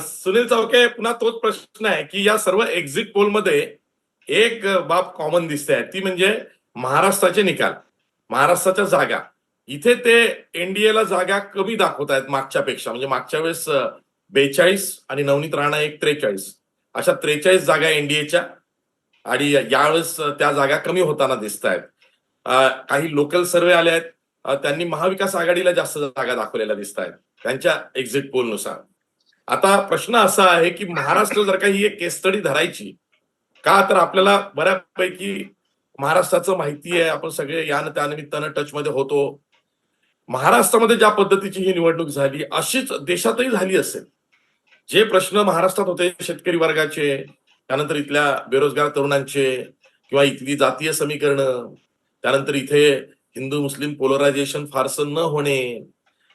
सुनील चौके पुन्हा तोच प्रश्न आहे की या सर्व एक्झिट पोलमध्ये एक बाब कॉमन दिसते आहे. ती म्हणजे महाराष्ट्राचे निकाल. महाराष्ट्राच्या जागा. इथे ते एनडीएला जागा कमी दाखवत आहेत मागच्या पेक्षा म्हणजे मागच्या वेळेस बेचाळीस आणि नवनीत राणा एक त्रेचाळीस. अशा त्रेचाळीस जागा एनडीएच्या आणि यावेळेस त्या जागा कमी होताना दिसत आहेत. काही लोकल सर्वे आले आहेत. त्यांनी महाविकास आघाडीला जास्त जागा दाखवलेल्या दिसत आहेत. त्यांच्या एक्झिट पोलनुसार आता प्रश्न असा आहे की महाराष्ट्र जर का ही एक केस स्टडी धरायची का तर आपल्याला बऱ्यापैकी महाराष्ट्राचं माहिती आहे आपण सगळे या न त्या निमित्तानं टचमध्ये होतो. महाराष्ट्रामध्ये ज्या पद्धतीची ही निवडणूक झाली अशीच देशातही झाली असेल. जे प्रश्न महाराष्ट्रात होते शेतकरी वर्गाचे त्यानंतर इथल्या बेरोजगार तरुणांचे किंवा इथली जातीय समीकरणं त्यानंतर इथे हिंदू मुस्लिम पोलरायझेशन फारसं न होणे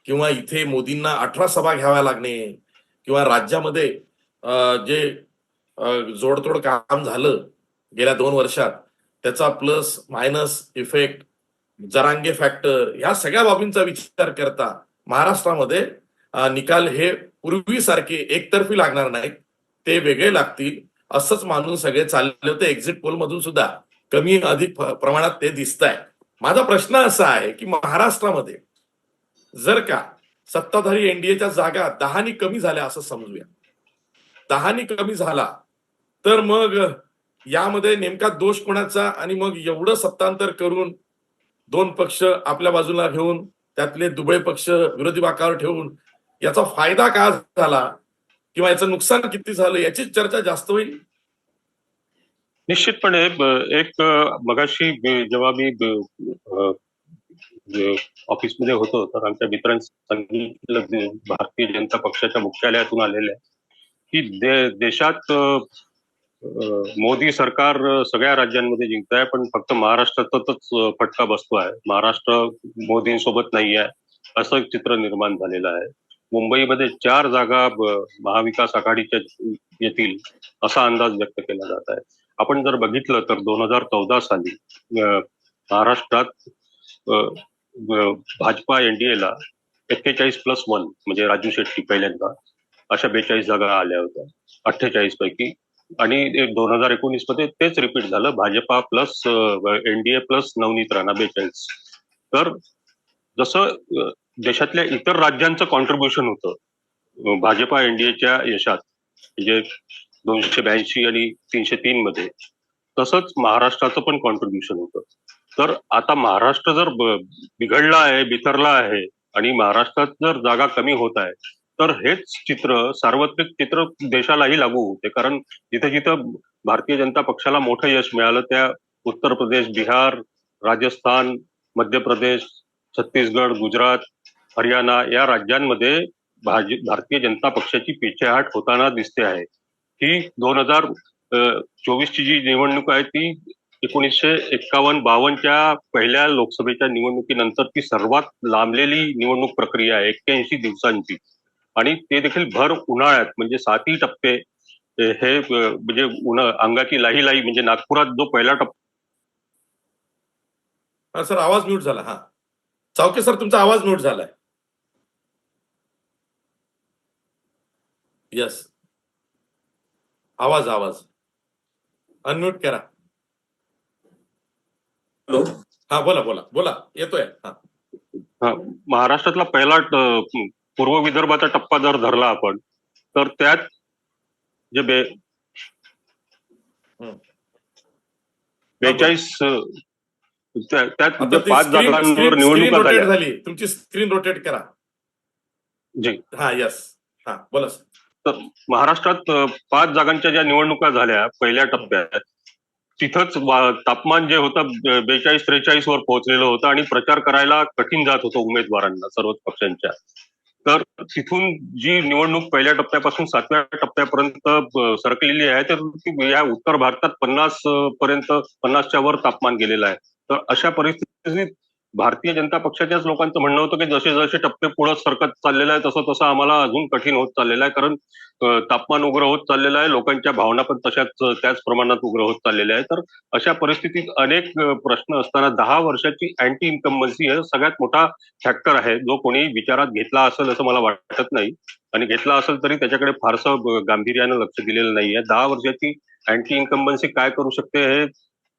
किंवा इथे मोदींना अठरा सभा घ्याव्या लागणे किंवा राज्यामध्ये जे जोडतोड काम झालं गेल्या दोन वर्षात त्याचा plus minus effect Jarange factor ह्या सगळ्या बाबींचा विचार करता महाराष्ट्रामध्ये निकाल हे पूर्वीसारखे एकतर्फी लागणार नाहीत. ते वेगळे लागतील. असंच मानून सगळे चालले होते. एक्झिट पोल मधून सुद्धा कमी अधिक प्रमाणात ते दिसत आहे माझा प्रश्न असा आहे की महाराष्ट्रामध्ये जर का सत्ताधारी एनडीएच्या जागा दहानी कमी झाल्या असं समजूया. दहानी कमी झाला तर मग यामध्ये नेमका दोष कोणाचा आणि मग एवढं सत्तांतर करून दोन पक्ष आपल्या बाजूला घेऊन त्यातले दुबळे पक्ष विरोधी बाकावर ठेवून याचा फायदा का झाला किंवा याचं नुकसान किती झालं याची चर्चा जास्त होईल? निश्चितपणे एक मगाशी जेव्हा मी जे ऑफिसमध्ये होतो तर आमच्या मित्रांनी सांगितलं भारतीय जनता पक्षाच्या मुख्यालयातून आलेले की दे देशात मोदी सरकार सगळ्या राज्यांमध्ये जिंकत आहे पण फक्त महाराष्ट्रातच फटका बसतो आहे. महाराष्ट्र मोदींसोबत नाही आहे असं चित्र निर्माण झालेलं आहे. मुंबईमध्ये चार जागा महाविकास आघाडीच्या येतील असा अंदाज व्यक्त केला जात आहे. आपण जर बघितलं तर दोन हजार चौदा साली महाराष्ट्रात भाजपा एनडीएला एक्केचाळीस प्लस वन म्हणजे राजू शेट्टी पहिल्यांदा अशा बेचाळीस जागा आल्या होत्या अठ्ठेचाळीस पैकी. आणि दोन हजार एकोणीसमध्ये तेच रिपीट झालं Bhajapa plus NDA plus Navneet Rana बेचाळीस. तर जसं देशातल्या इतर राज्यांचं कॉन्ट्रीब्युशन होतं भाजपा एनडीएच्या यशात म्हणजे दोनशे ब्याऐंशी आणि तीनशे तीन मध्ये तसंच महाराष्ट्राचं पण कॉन्ट्रीब्युशन होतं. तर आता महाराष्ट्र जर बिघडला आहे बिथरला आहे आणि महाराष्ट्रात जर जागा कमी होत आहे तर हेच चित्र सार्वत्रिक चित्र देशालाही लागू होते. कारण जिथे जिथं भारतीय जनता पक्षाला मोठं यश मिळालं त्या उत्तर प्रदेश बिहार राजस्थान मध्य प्रदेश छत्तीसगड गुजरात हरियाणा या राज्यांमध्ये भाज भारतीय जनता पक्षाची पिछेहाट होताना दिसते आहे. ही दोन हजार चोवीसची जी निवडणूक आहे ती एकोणीसशे एक्कावन्न बावन्नच्या पहिल्या लोकसभेच्या निवडणुकीनंतर ती सर्वात लांबलेली निवडणूक प्रक्रिया आहे एक्क्याऐंशी दिवसांची. आणि ते देखील भर उन्हाळ्यात म्हणजे सातही टप्पे हे म्हणजे उन्हा अंगाची लाही लाही म्हणजे नागपुरात जो पहिला टप्पा हा सर आवाज म्यूट झाला हा. चावके सर तुमचा आवाज म्यूट झालाय. यस आवाज आवाज. अनम्यूट करा. हॅलो. हा बोला बोला बोला. येतोय. हा. महाराष्ट्रातला पहिला पूर्व विदर्भाचा टप्पा जर धरला आपण तर त्यात जे बे. बेचाळीस त्यात पाच जागांवर निवडणुका झाली. तुमची स्क्रीन रोटेट करा. जी. हा यस हा बोला सर तर महाराष्ट्रात पाच जागांच्या ज्या निवडणुका झाल्या पहिल्या टप्प्यात तिथंच तापमान जे होतं बेचाळीस त्रेचाळीस वर पोहोचलेलं होतं आणि प्रचार करायला कठीण जात होतं उमेदवारांना सर्वच पक्षांच्या. तर तिथून जी निवडणूक पहिल्या टप्प्यापासून सातव्या टप्प्यापर्यंत सरकलेली आहे तर या उत्तर भारतात पन्नास पर्यंत पन्नासच्या वर तापमान गेलेलं आहे. तर अशा परिस्थितीत भारतीय जनता पक्षाच्याच लोकांचं म्हणणं होतं की जसे जसे टप्पे पुढे सरकत चाललेलं आहे तसं तसं आम्हाला अजून कठीण होत चाललेलं आहे. कारण तापमान उग्र होत चाललेलं आहे. लोकांच्या भावना पण तशाच त्याच प्रमाणात उग्र होत चाललेल्या आहे तर अशा परिस्थितीत अनेक प्रश्न असताना दहा वर्षाची अँटी इन्कम्बन्सी हे सगळ्यात मोठा फॅक्टर आहे. जो कोणी विचारात घेतला असेल असं मला वाटत नाही. आणि घेतला असेल तरी त्याच्याकडे फारसं गांभीर्यानं लक्ष दिलेलं नाहीये. दहा वर्षाची अँटी इन्कम्बन्सी काय करू शकते हे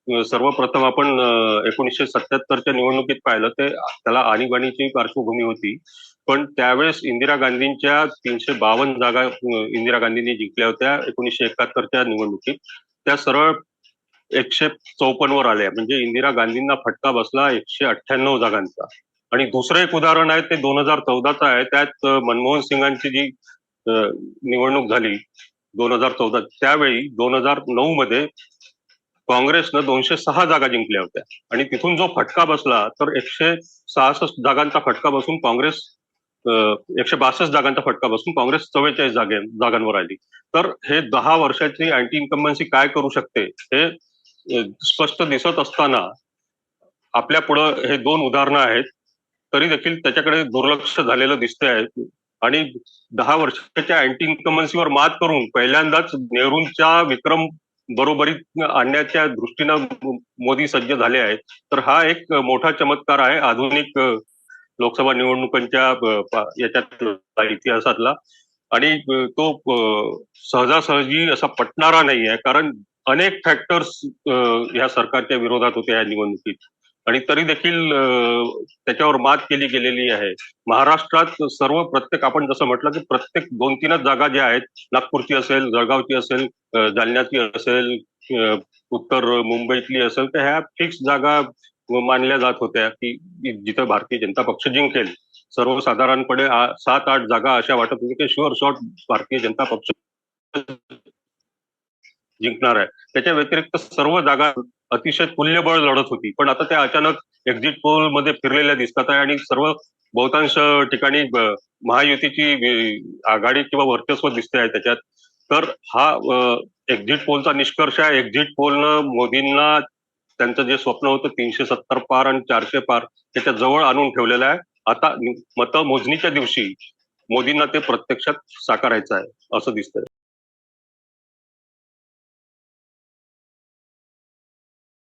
सर्वप्रथम आपण एकोणीसशे सत्याहत्तरच्या निवडणुकीत पाहिलं ते त्याला आणीबाणीची पार्श्वभूमी होती. पण त्यावेळेस इंदिरा गांधींच्या तीनशे बावन्न जागा इंदिरा गांधींनी जिंकल्या होत्या एकोणीसशे एकाहत्तरच्या निवडणुकीत. त्या सरळ एकशे चौपन्न वर आल्या. म्हणजे इंदिरा गांधींना फटका बसला एकशे अठ्ठ्याण्णव जागांचा. आणि दुसरं एक उदाहरण आहे ते दोन हजार चौदाचं आहे. त्यात मनमोहन सिंगांची जी निवडणूक झाली दोन हजार चौदा त्यावेळी दोन हजार नऊ मध्ये काँग्रेसनं दोनशे सहा जागा जिंकल्या होत्या. आणि तिथून जो फटका बसला तर एकशे सहासष्ट जागांचा फटका बसून काँग्रेस एकशे बासष्ट जागांचा फटका बसून काँग्रेस चव्वेचाळीस जागे जागांवर आली. तर हे दहा वर्षाची अँटी इन्कम्बन्सी काय करू शकते हे स्पष्ट दिसत असताना आपल्या पुढं हे दोन उदाहरणं आहेत तरी देखील त्याच्याकडे दुर्लक्ष झालेलं दिसते आहे आणि दहा वर्षाच्या अँटी इन्कम्बन्सीवर मात करून पहिल्यांदाच नेहरूंच्या विक्रम बरोबरीत आणण्याच्या दृष्टीनं मोदी सज्ज झाले आहेत. तर हा एक मोठा चमत्कार आहे आधुनिक लोकसभा निवडणुकांच्या याच्यात इतिहासातला. आणि तो सहजासहजी असा पटणारा नाही आहे कारण अनेक फॅक्टर्स ह्या सरकारच्या विरोधात होते या निवडणुकीत. आणि तरी देखील त्याच्यावर मात केली गेलेली आहे. महाराष्ट्रात सर्व प्रत्येक आपण जसं म्हटलं की प्रत्येक दोन तीनच जागा ज्या आहेत नागपूरची असेल जळगावची असेल जालन्याची असेल उत्तर मुंबईतली असेल तर ह्या फिक्स जागा मानल्या जात होत्या की जिथं भारतीय जनता पक्ष जिंकेल. सर्वसाधारणपणे सात आठ जागा अशा वाटत होत्या की शुअर शॉट भारतीय जनता पक्ष जिंकणार आहे. त्याच्या व्यतिरिक्त सर्व जागा अतिशय तुल्यबळ लढत होती. पण आता त्या अचानक एक्झिट पोलमध्ये फिरलेल्या दिसतात आहे आणि सर्व बहुतांश ठिकाणी महायुतीची आघाडी किंवा वर्चस्व दिसते आहे त्याच्यात. तर हा एक्झिट पोलचा निष्कर्ष आहे. एक्झिट पोलनं मोदींना त्यांचं जे स्वप्न होतं तीनशे सत्तर पार आणि चारशे पार त्याच्याजवळ आणून ठेवलेलं आहे. आता मतमोजणीच्या दिवशी मोदींना ते प्रत्यक्षात साकारायचं आहे असं दिसतंय.